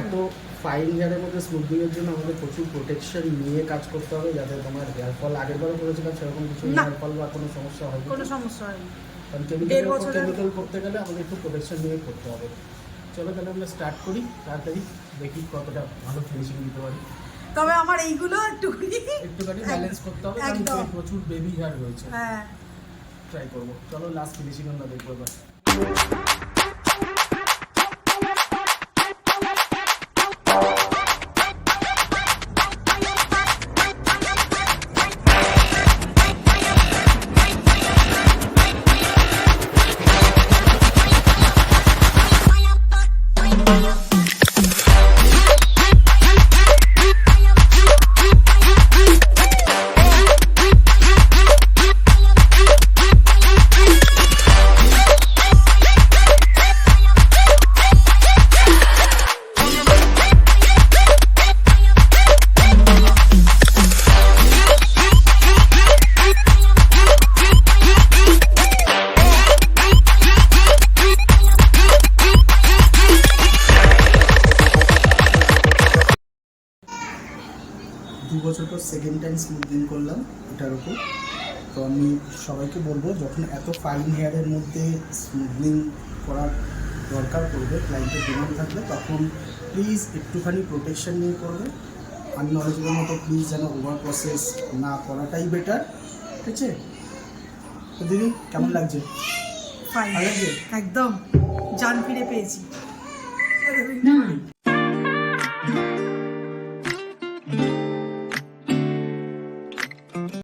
এত ফাইন হেয়ারের মধ্যে স্মুথনিং এর জন্য আমাদের প্রচুর প্রোটেকশন নিয়ে কাজ করতে হবে যাতে তোমার হেয়ার ফল আগের বারও করেছিলাম সেরকম কিছু। হেয়ার ফল বা কোনো সমস্যা হবে কোনো সমস্যা হয়নি। কারণ কেমিক্যাল কেমিক্যাল করতে গেলে আমাদের একটু প্রোটেকশন নিয়ে করতে হবে। চলো তাহলে আমরা স্টার্ট করি তাড়াতাড়ি দেখি কতটা ভালো ফিনিশিং দিতে পারি। তবে আমার এইগুলো একটুখানি একটুখানি ব্যালেন্স করতে হবে কারণ প্রচুর বেবি হেয়ার রয়েছে। হ্যাঁ। ট্রাই করব। চলো লাস্ট ফিনিশিং আমরা দেখব এবার। দু বছর পর সেকেন্ড টাইম স্মুথনিং করলাম এটার উপর। তো আমি সবাইকে বলব যখন এত ফাইন হেয়ারের মধ্যে স্মুথনিং করার দরকার পড়বে ক্লায়েন্টের ডিমান্ড থাকলে তখন প্লিজ একটুখানি প্রোটেকশন নিয়ে করবে। আননলেজেবল মতো প্লিজ যেন ওভার প্রসেস না করাটাই বেটার ঠিক আছে? তো দিদি কেমন লাগছে? ভালো লাগছে? একদম জান ফিরে পেয়েছি।